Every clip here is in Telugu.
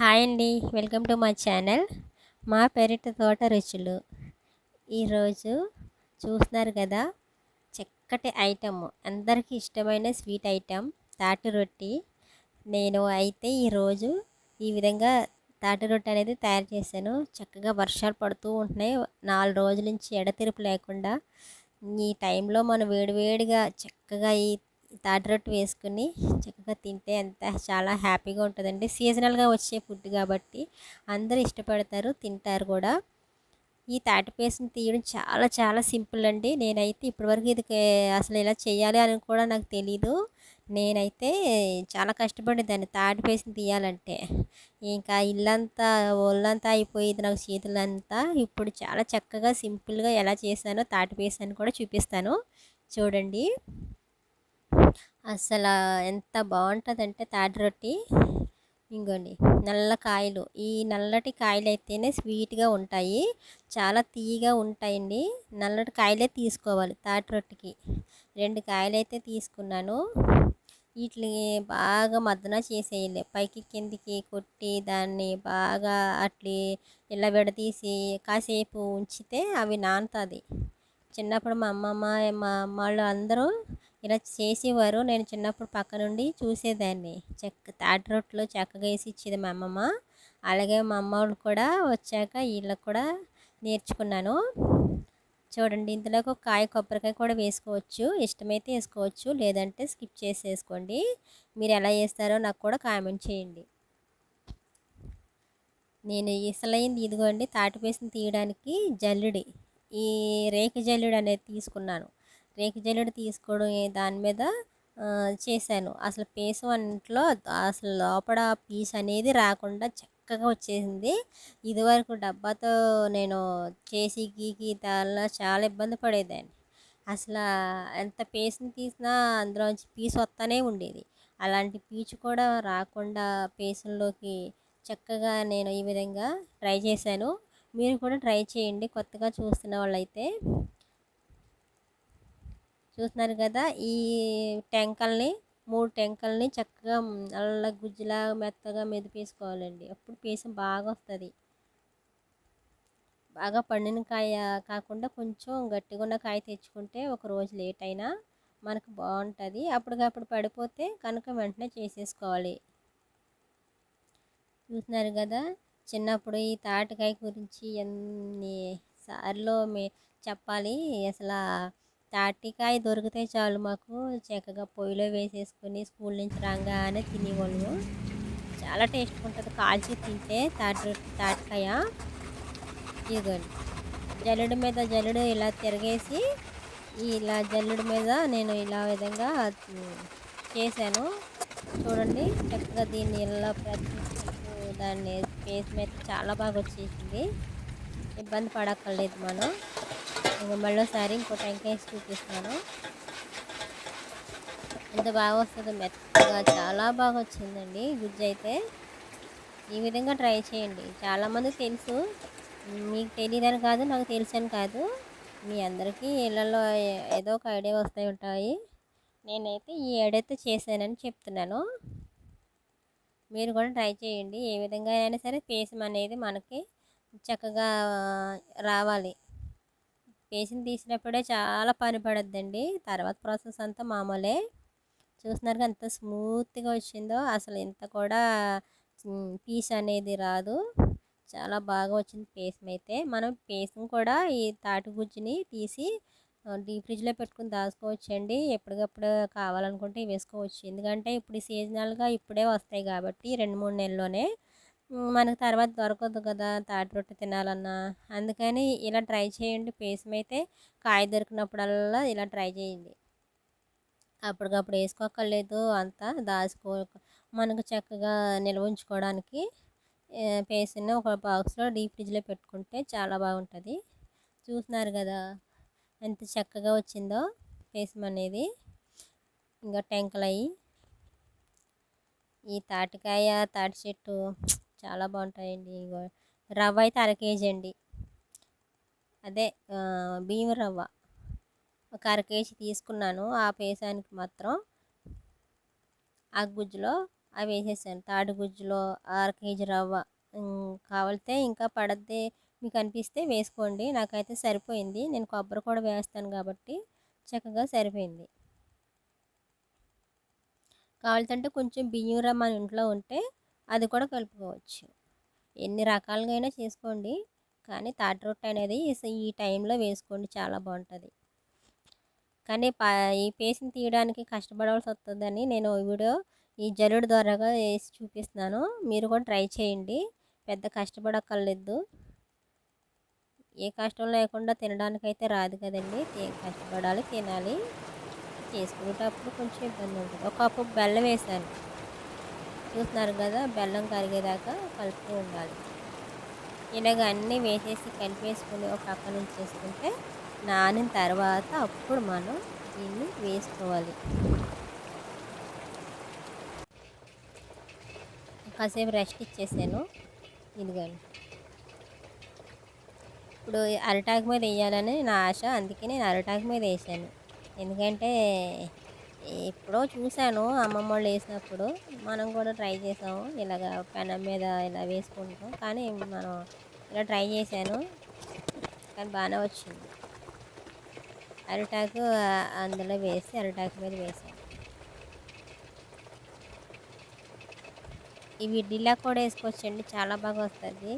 హాయ్ అండి. వెల్కమ్ టు మా ఛానల్. మా పెరటి తోట రుచులు. ఈరోజు చూస్తున్నారు కదా చక్కటి ఐటమ్. అందరికీ ఇష్టమైన స్వీట్ ఐటమ్ తాటి రొట్టి. నేను అయితే ఈరోజు ఈ విధంగా తాటి రొట్టె అనేది తయారు చేశాను. చక్కగా వర్షాలు పడుతూ ఉంటున్నాయి. నాలుగు రోజుల నుంచి ఎడతెరిపి లేకుండా ఈ టైంలో మనం వేడివేడిగా చక్కగా ఈ తాటి రొట్టె వేసుకుని చక్కగా తింటే ఎంత చాలా హ్యాపీగా ఉంటుందండి. సీజనల్గా వచ్చే ఫుడ్ కాబట్టి అందరూ ఇష్టపడతారు తింటారు కూడా. ఈ తాటి పేస్ట్ని తీయడం చాలా చాలా సింపుల్ అండి. నేనైతే ఇప్పటివరకు ఇది అసలు ఇలా చేయాలి అని కూడా నాకు తెలీదు. నేనైతే చాలా కష్టపడేదాన్ని తాటి పేస్ట్ని తీయాలంటే. ఇంకా ఇల్లంతా ఒళ్ళంతా అయిపోయేది నాకు చేతులంతా. ఇప్పుడు చాలా చక్కగా సింపుల్గా ఎలా చేశానో తాటి పేస్ట్ అని కూడా చూపిస్తాను. చూడండి. అసలు ఎంత బాగుంటుందంటే తాటి రొట్టి. ఇంకోండి నల్ల కాయలు. ఈ నల్లటి కాయలు అయితేనే స్వీట్గా ఉంటాయి. చాలా తీయగా ఉంటాయండి. నల్లటి కాయలే తీసుకోవాలి తాటి రొట్టికి. రెండు కాయలు అయితే తీసుకున్నాను. వీటిని బాగా మద్దన చేసేయాలి. పైకి కిందికి కొట్టి దాన్ని బాగా అట్లి ఇలా విడదీసి కాసేపు ఉంచితే అవి నానుతుంది. చిన్నప్పుడు మా అమ్మమ్మ మా అమ్మ వాళ్ళు అందరూ ఇలా చేసేవారు. నేను చిన్నప్పుడు పక్క నుండి చూసేదాన్ని. చెక్క తాటి రొట్టెలు చక్కగా వేసి ఇచ్చేది మా అమ్మమ్మ. అలాగే మా అమ్మ వాళ్ళు కూడా వచ్చాక వీళ్ళకి కూడా నేర్చుకున్నాను. చూడండి ఇందులోకి ఒక కాయ కొబ్బరికాయ కూడా వేసుకోవచ్చు. ఇష్టమైతే వేసుకోవచ్చు. లేదంటే స్కిప్ చేసేసుకోండి. మీరు ఎలా వేస్తారో నాకు కూడా కామెంట్ చేయండి. నేను ఇసలైంది ఇదిగోండి తాటిపేసిని తీయడానికి జల్లుడి. ఈ రేఖ జల్లుడు అనేది తీసుకున్నాను. రేఖ జల్లెడ తీసుకోవడం దాని మీద చేశాను. అసలు పీస్ అంట్లో అసలు లోపల పీస్ అనేది రాకుండా చక్కగా వచ్చేసింది. ఇదివరకు డబ్బాతో నేను చేసి గీకి దానిలో చాలా ఇబ్బంది పడేదాన్ని. అసలు ఎంత పేస్ని తీసినా అందులోంచి పీస్ వస్తూనే ఉండేది. అలాంటి పీచు కూడా రాకుండా పీసుల్లోకి చక్కగా నేను ఈ విధంగా ట్రై చేశాను. మీరు కూడా ట్రై చేయండి కొత్తగా చూస్తున్న వాళ్ళైతే. చూస్తున్నారు కదా ఈ టెంకల్ని మూడు టెంకల్ని చక్కగా నల్ల గుజ్జులా మెత్తగా మెదిపేసుకోవాలండి. అప్పుడు పీసం బాగా వస్తుంది. బాగా పండిన కాయ కాకుండా కొంచెం గట్టిగా ఉన్న కాయ తెచ్చుకుంటే ఒక రోజు లేట్ అయినా మనకు బాగుంటుంది. అప్పటికప్పుడు పడిపోతే కనుక వెంటనే చేసేసుకోవాలి. చూస్తున్నారు కదా చిన్నప్పుడు ఈ తాటికాయ గురించి ఎన్ని సార్లు మే చెప్పాలి. అసలు తాటికాయ దొరికితే చాలు మాకు. చక్కగా పొయ్యిలో వేసేసుకొని స్కూల్ నుంచి రాగానే తినేవాళ్ళు చాలా టేస్ట్గా ఉంటుంది. కాల్చి తింటే తాటి తాటికాయ. ఇదిగోండి. జల్లుడు మీద జల్లుడు ఇలా తిరగేసి ఇలా జల్లుడు మీద నేను ఇలా విధంగా చేశాను. చూడండి. చక్కగా దీన్ని ఇలా ప్రయత్నించు దాన్ని ఫేస్ మీద చాలా బాగా వచ్చేసింది. ఇబ్బంది పడక్కర్లేదు మనం. మళ్ళీసారి ఇంకో టెంకాయ చూపిస్తున్నాను ఎంత బాగా వస్తుందో మెత్తగా చాలా బాగా వచ్చిందండి గుజ్జు అయితే. ఈ విధంగా ట్రై చేయండి. చాలామంది తెలుసు. మీకు తెలియదని కాదు నాకు తెలుసని కాదు. మీ అందరికీ ఇళ్ళల్లో ఏదో ఒక ఐడియా వస్తాయి ఉంటాయి. నేనైతే ఈ ఏడైతే చేశానని చెప్తున్నాను. మీరు కూడా ట్రై చేయండి. ఏ విధంగా అయినా సరే పేసం అనేది మనకి చక్కగా రావాలి. పేసిన తీసినప్పుడే చాలా పని పడద్దండి. తర్వాత ప్రాసెస్ అంతా మామూలే. చూస్తున్నారు ఎంత స్మూత్గా వచ్చిందో. అసలు ఇంత కూడా పీస్ అనేది రాదు. చాలా బాగా వచ్చింది పేసం అయితే. మనం పేసం కూడా ఈ తాటి గుజ్జుని తీసి డీప్ ఫ్రిడ్జ్లో పెట్టుకుని దాచుకోవచ్చండి. ఎప్పటికప్పుడు కావాలనుకుంటే వేసుకోవచ్చు. ఎందుకంటే ఇప్పుడు సీజనల్గా ఇప్పుడే వస్తాయి కాబట్టి రెండు మూడు నెలల్లోనే మనకు తర్వాత దొరకదు కదా తాటి రొట్టె తినాలన్నా. అందుకని ఇలా ట్రై చేయండి. పేసం అయితే కాయ దొరికినప్పుడల్లా ఇలా ట్రై చేయండి. అప్పటికప్పుడు వేసుకోక్కర్లేదు అంతా దాచుకో మనకు చక్కగా నిల్వ ఉంచుకోవడానికి పేస్ట్ని ఒక బాక్స్లో డీప్ ఫ్రిడ్జ్లో పెట్టుకుంటే చాలా బాగుంటుంది. చూస్తున్నారు కదా ఎంత చక్కగా వచ్చిందో పేసం అనేది. ఇంకా టెంకలయ్యి. ఈ తాటికాయ తాటి చెట్టు చాలా బాగుంటాయండి. ఇగో రవ్వ అయితే అర కేజీ అండి. అదే బియ్యం రవ్వ. ఒక అర కేజీ తీసుకున్నాను. ఆ పేసానికి మాత్రం ఆ గుజ్జులో అవి వేసేసాను. తాడు గుజ్జులో అర కేజీ రవ్వ కావాలితే ఇంకా పడద్ది మీకు అనిపిస్తే వేసుకోండి. నాకైతే సరిపోయింది. నేను కొబ్బరి కూడా వేస్తాను కాబట్టి చక్కగా సరిపోయింది. కావాలంటే కొంచెం బియ్యం రవ్వ మన ఇంట్లో ఉంటే అది కూడా కలుపుకోవచ్చు. ఎన్ని రకాలుగా అయినా చేసుకోండి. కానీ తాటి రొట్టె అనేది ఈ- టైంలో వేసుకోండి. చాలా బాగుంటుంది. కానీ పా ఈ పేస్ట్ని తీయడానికి కష్టపడవలసి వస్తుందని నేను ఈ వీడియో ఈ జల్లుడు ద్వారాగా వేసి చూపిస్తున్నాను. మీరు కూడా ట్రై చేయండి. పెద్ద కష్టపడక్కర్లేదు. ఏ కష్టం లేకుండా తినడానికైతే రాదు కదండి. కష్టపడాలి తినాలి. చేసుకునేటప్పుడు కొంచెం ఇబ్బంది ఉంటుంది. ఒక కప్పు బెల్లం వేసాను. చూస్తున్నారు కదా బెల్లం కరిగేదాకా కలుపుతూ ఉండాలి. ఇలాగ అన్నీ వేసేసి కలిపేసుకుని ఒక పక్కన ఉంచేసుకుంటే నానిన తర్వాత అప్పుడు మనం దీన్ని వేసుకోవాలి. కాసేపు రెస్ట్ ఇచ్చేసాను. ఇదిగోండి. ఇప్పుడు అరిటాకు మీద వేయాలని నా ఆశ అందుకే నేను అరిటాకు మీద వేసాను. ఎందుకంటే ఎప్పుడో చూశాను అమ్మమ్మ వాళ్ళు వేసినప్పుడు. మనం కూడా ట్రై చేసాము. ఇలాగ పెనం మీద ఇలా వేసుకుంటాం. కానీ మనం ఇలా ట్రై చేశాను. కానీ బాగానే వచ్చింది. అరిటాకు అందులో వేసి అరిటాకు మీద వేసాను ఇవి ఇడ్లీలా కూడా వేసుకోవచ్చండి. చాలా బాగా వస్తుంది.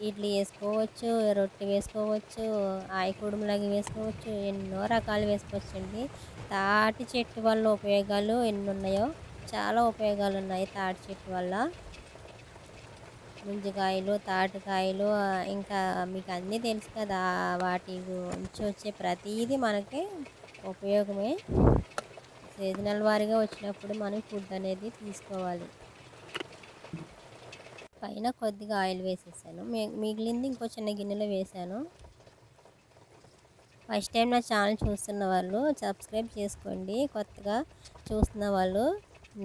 ఇడ్లీ వేసుకోవచ్చు రొట్టె వేసుకోవచ్చు ఆయకుడుములాగా వేసుకోవచ్చు ఎన్నో రకాలు వేసుకోవచ్చండి. తాటి చెట్టు వల్ల ఉపయోగాలు ఎన్ని ఉన్నాయో చాలా ఉపయోగాలు ఉన్నాయి తాటి చెట్టు వల్ల. ముంజకాయలు తాటికాయలు ఇంకా మీకు అన్నీ తెలుసు కదా వాటి నుంచి వచ్చే ప్రతిదీ మనకి ఉపయోగమే. సీజనల్ వారిగా వచ్చినప్పుడు మనం ఫుడ్ అనేది తీసుకోవాలి. పైన కొద్దిగా ఆయిల్ వేసేసాను. మిగిలింది ఇంకో చిన్న గిన్నెలో వేసాను. ఫస్ట్ టైం నా ఛానల్ చూస్తున్న వాళ్ళు సబ్స్క్రైబ్ చేసుకోండి. కొత్తగా చూస్తున్న వాళ్ళు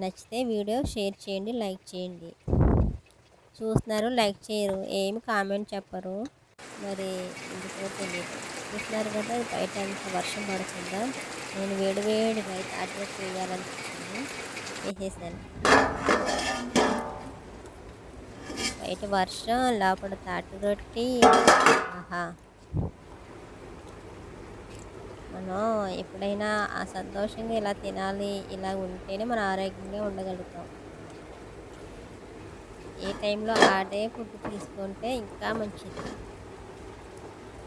నచ్చితే వీడియో షేర్ చేయండి లైక్ చేయండి. చూస్తున్నారు లైక్ చేయరు. ఏమి కామెంట్ చెప్పరు. మరి ఎందుకో తెలియదు చూస్తున్నారు కదా బయట ఎంత వర్షం పడుతుందా? నేను వేడి వేడి బయట అడ్రస్ వేయాలనిపించింది వేసేసాను. బయట వర్షం లోపల తాటి రొట్టి. ఆహా. మనం ఎప్పుడైనా ఆ సంతోషంగా ఇలా తినాలి ఇలా ఉంటేనే మనం ఆరోగ్యంగా ఉండగలుగుతాం. ఏ టైంలో ఆడే ఫుడ్ తీసుకుంటే ఇంకా మంచిది.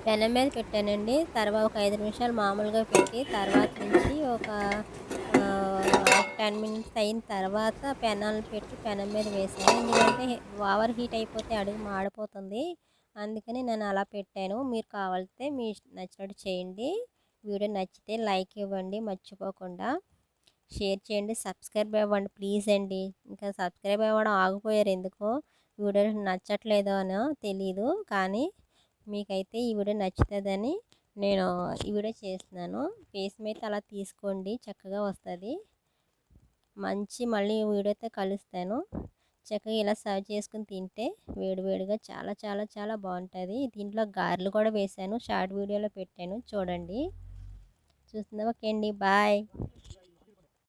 పెనం మీద పెట్టానండి. తర్వాత ఒక ఐదు నిమిషాలు మామూలుగా పెట్టి తర్వాత నుంచి ఒక టెన్ మినిట్స్ అయిన తర్వాత పెనాలు పెట్టి పెనం మీద వేసాను ఎందుకంటే ఓవర్ హీట్ అయిపోతే అడుగు మాడిపోతుంది. అందుకని నేను అలా పెట్టాను. మీరు కావాలితే మీ నచ్చినట్టు చేయండి. వీడియో నచ్చితే లైక్ ఇవ్వండి మర్చిపోకుండా షేర్ చేయండి సబ్స్క్రైబ్ అవ్వండి ప్లీజ్ అండి. ఇంకా సబ్స్క్రైబ్ అవ్వడం ఆగిపోయారు ఎందుకో? వీడియో నచ్చట్లేదో అనో తెలీదు కానీ మీకైతే ఈ వీడియో నచ్చుతుందని నేను ఈ వీడియో చేస్తున్నాను. ఫేస్ మీద అలా తీసుకోండి చక్కగా వస్తుంది. మంచి మళ్ళీ వీడియోతో కలుస్తాను. చక్కగా ఇలా సర్వ్ చేసుకుని తింటే వేడివేడిగా చాలా చాలా చాలా బాగుంటుంది. దీంట్లో గారెలు కూడా వేశాను షార్ట్ వీడియోలో పెట్టాను చూడండి. చూస్తుందా ఓకే అండి. బాయ్.